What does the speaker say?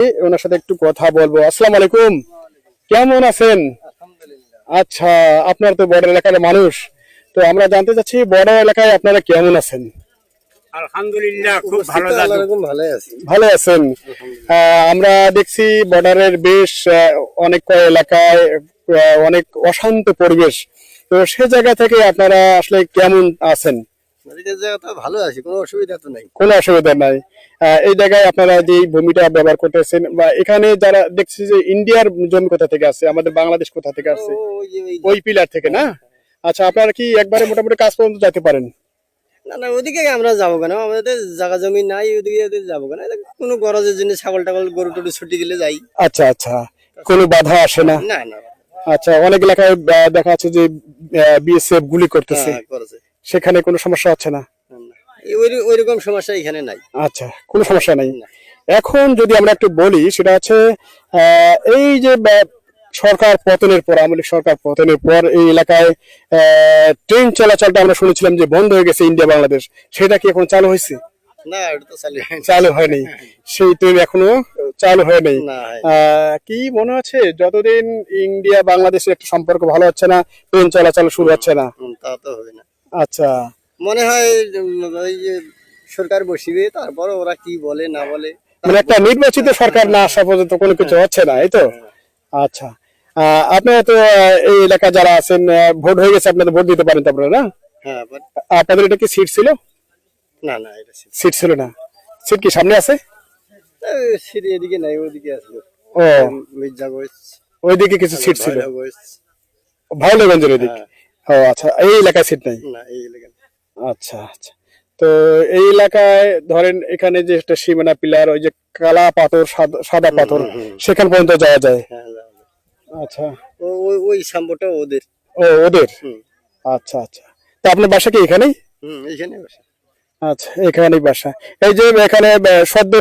ওনার সাথে একটু কথা বলব। আসসালামু আলাইকুম। কেমন আছেন? আচ্ছা আপনার তো বর্ডার এলাকার মানুষ। তো আমরা জানতে চাচ্ছি বর্ডার এলাকায় আপনারা কেমন আছেন? আলহামদুলিল্লাহ খুব ভালো দাদু ভালোই আছি। ভালো আছেন? আহ, আমরা দেখছি বর্ডারের বেশ অনেক কয় এলাকায় আহ, অনেক অশান্ত পরিবেশ। তো সে জায়গা থেকে আপনারা আসলে কেমন আছেন? নদীতে জায়গা তো ভালো আছি কোনো অসুবিধা তো নাই। কোনো অসুবিধা নাই। এই জায়গায় আপনারা যে ভূমিটা ব্যবহার করতেছেন বা এখানে যারা দেখছি যে ইন্ডিয়ার জমি কোথা থেকে আছে আমাদের বাংলাদেশ কোথা থেকে আছে ওই যে ওই- ওই পিলার থেকে না? আচ্ছা আপনারা কি একবারে মোটামুটি কাজ পর্যন্ত যেতে পারেন? না না ওদিকে আমরা যাব কেন? আমাদের জায়গা জমি নাই ওদিকে যাব কেন? কোনো গরজের জন্য ছাগল টাগল গরু টরু ছুটি গেলে যাই। আচ্ছা আচ্ছা কোনো বাধা আসে না? না না। আচ্ছা অনেক এলাকায় দেখা যাচ্ছে যে বিএসএফ গুলি করতেছে। হ্যাঁ, করেছে। সেখানে কোনো সমস্যা হচ্ছে না? ওইরকম সমস্যা এখানে নাই। আচ্ছা কোনো সমস্যা নাই। এখন যদি আমরা একটু বলি সেটা হচ্ছে এই যে সরকার পতনের পর আওয়ামী সরকার পতনের পর এই এলাকায় ট্রেন চলাচলটা আমরা শুনেছিলাম যে বন্ধ হয়ে গেছে ইন্ডিয়া বাংলাদেশ। সেটা কি এখন চালু হয়েছে? না ওটা তো চালু হয়নি। সেই ট্রেন এখনও চালু হয়নি কি মনে হচ্ছে যতদিন ইন্ডিয়া বাংলাদেশের একটা সম্পর্ক ভালো হচ্ছে না ট্রেন চলাচল শুরু হচ্ছে না তা তো হবে না। আচ্ছা। মনে হয় ওই যে সরকার বসিবে তারপর ওরা কি বলে না বলে মানে একটা নির্বাচিত সরকার না আসা পর্যন্ত কোনো কিছু হচ্ছে না এই তো? আচ্ছা। আহ, আপনারা তো এই এলাকা যারা আছেন ভোট হয়ে গেছে আপনাদের ভোট দিতে পারেন তো আপনারা না? হ্যাঁ আপনাদের এটা কি সিট ছিল? না না এটা সিট- ছিল না। সিট কি সামনে আছে? সিট এদিকে নাই ওদিকে আসলো ও। মির্জাগঞ্জ ওইদিকে কিছু সিট ছিল। ভাইলগঞ্জের ওইদিক ও আচ্ছা এই এলাকায় সিট নাই? না এই এলাকায় আচ্ছা আচ্ছা। তো এই এলাকায় ধরেন এখানে যে একটা সীমানা পিলার ওই যে কালা পাথর সাদা- পাথর সেখান পর্যন্ত যাওয়া যায়? হ্যাঁ যাওয়া যায়। আচ্ছা। ও- ওই- ওই সাম্পটা ওদের। ও ওদের? আচ্ছা আচ্ছা। তো আপনার বাসা কি এখানেই? হুম এইখানে বসে। আচ্ছা এখানেই বাসা। এই যে এখানে সদ্য